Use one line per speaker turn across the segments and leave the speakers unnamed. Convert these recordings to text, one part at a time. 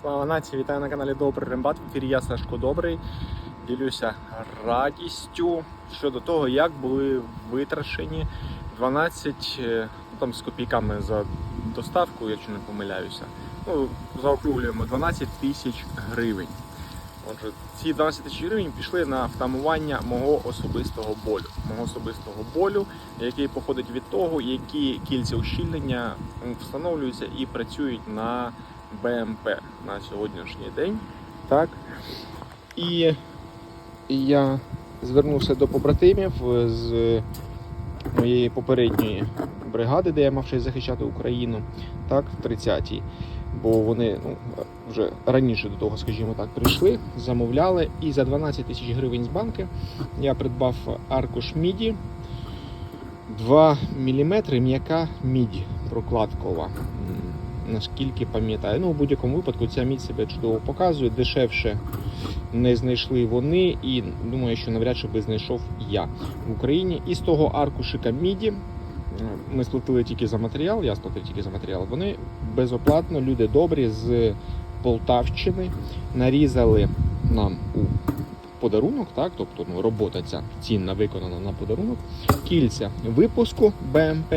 Слава нації, вітаю на каналі Добрий Рембат. В ефірі я Сашко Добрий. Ділюся радістю щодо того, як були витрачені 12 е, ну, там з копійками за доставку, якщо не помиляюся. Ну, заокруглюємо 12 тисяч гривень. Отже, ці 12 тисяч гривень пішли на втамування мого особистого болю. Мого особистого болю, який походить від того, які кільця ущільнення встановлюються і працюють на БМП на сьогоднішній день. Так. І я звернувся до побратимів з моєї попередньої бригади, де я мав честь захищати Україну, так, в 30-й. Бо вони ну, вже раніше до того, скажімо так, прийшли, замовляли. І за 12 тисяч гривень з банки я придбав аркуш міді 2 мм м'яка мідь прокладкова. Наскільки пам'ятаю. Ну, у будь-якому випадку ця мідь себе чудово показує, дешевше не знайшли вони, і думаю, що навряд чи би знайшов я в Україні. І з того аркушика міді ми сплатили тільки за матеріал, я сплатив тільки за матеріал. Вони безоплатно, люди добрі з Полтавщини нарізали нам у подарунок, так, тобто ну, робота ця цінна виконана на подарунок, кільця випуску БМП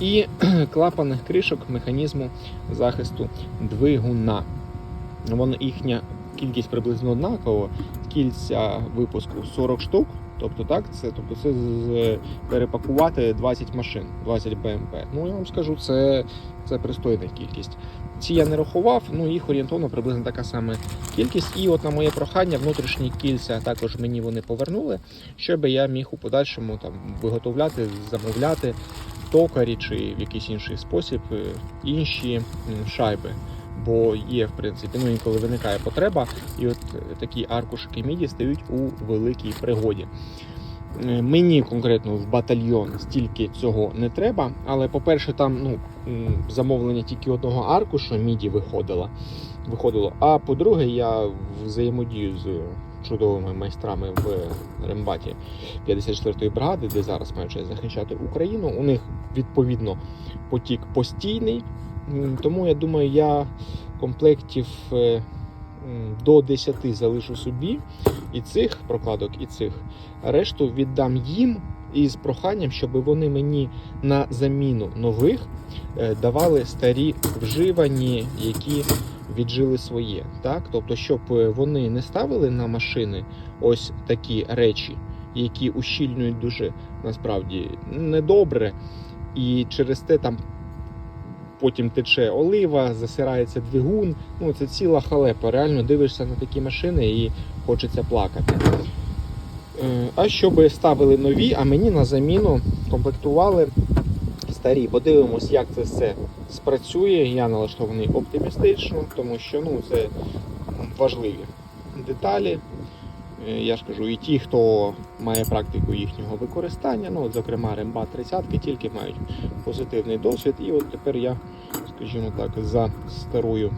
і клапаних кришок механізму захисту двигуна. Вон їхня кількість приблизно однакова. Кільця випуску 40 штук. Тобто так, це тобто це з- перепакувати 20 машин, 20 БМП. Ну я вам скажу, це, це пристойна кількість. Ці я не рахував, ну їх орієнтовно приблизно така сама кількість. І от на моє прохання внутрішні кільця також мені вони повернули, щоб я міг у подальшому там виготовляти, замовляти токарі чи в якийсь інший спосіб е, інші шайби. Бо є, в принципі, ну інколи виникає потреба, і от е, такі аркушики міді стають у великій пригоді. Е, Мені конкретно в батальйон стільки цього не треба, але по-перше, там ну, замовлення тільки одного аркушу міді виходило. виходило. А по-друге, я взаємодію з чудовими майстрами в Рембаті 54-ї бригади, де зараз маю честь захищати Україну. У них відповідно потік постійний. Тому я думаю, я комплектів е, до 10 залишу собі і цих прокладок, і цих. Решту віддам їм із проханням, щоб вони мені на заміну нових е, давали старі вживані, які віджили своє. Так? Тобто, щоб е, вони не ставили на машини ось такі речі, які ущільнюють дуже насправді недобре, і через те там потім тече олива, засирається двигун. Ну це ціла халепа. Реально дивишся на такі машини і хочеться плакати. Е, А щоб ставили нові, а мені на заміну комплектували старі. Подивимось, як це все спрацює. Я налаштований оптимістично, тому що ну, це важливі деталі. Е, Я ж кажу, і ті, хто має практику їхнього використання, ну, от, зокрема, Рембат 30 тільки мають позитивний досвід. І от тепер я, скажімо так, за старою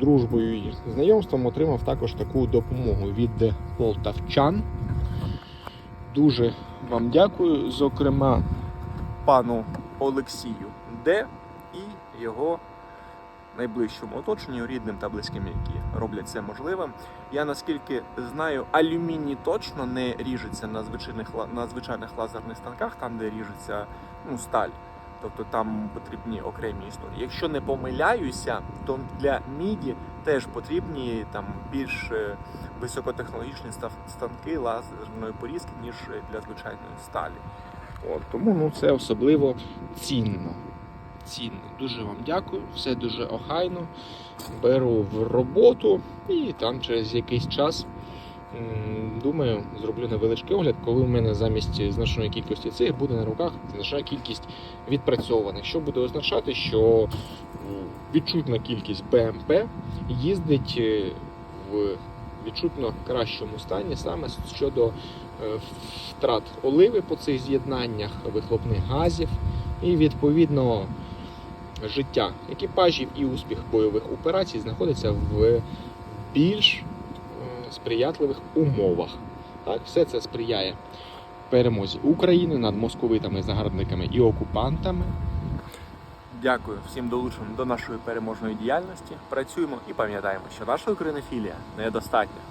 дружбою і знайомством отримав також таку допомогу від полтавчан. Дуже вам дякую, зокрема, пану Олексію Д і його найближчому оточенню, рідним та близьким, які роблять це можливим. Я наскільки знаю, алюміній точно не ріжеться на звичайних на звичайних лазерних станках, там де ріжеться ну, сталь. Тобто там потрібні окремі історії. Якщо не помиляюся, то для міді теж потрібні там більш е, високотехнологічні станки лазерної порізки, ніж для звичайної сталі. От, тому ну, це особливо цінно. Цінно. Дуже вам дякую, все дуже охайно. Беру в роботу і там через якийсь час. Думаю, зроблю невеличкий огляд, коли в мене замість значної кількості цих буде на руках значна кількість відпрацьованих, що буде означати, що відчутна кількість БМП їздить е, в відчутно кращому стані саме щодо е, втрат оливи по цих з'єднаннях, вихлопних газів і відповідно життя екіпажів і успіх бойових операцій знаходиться в більш е, сприятливих умовах. Так, все це сприяє перемозі України над московитами, загарбниками і окупантами. Дякую всім долученим до нашої переможної діяльності. Працюємо і пам'ятаємо, що наша українофілія недостатня.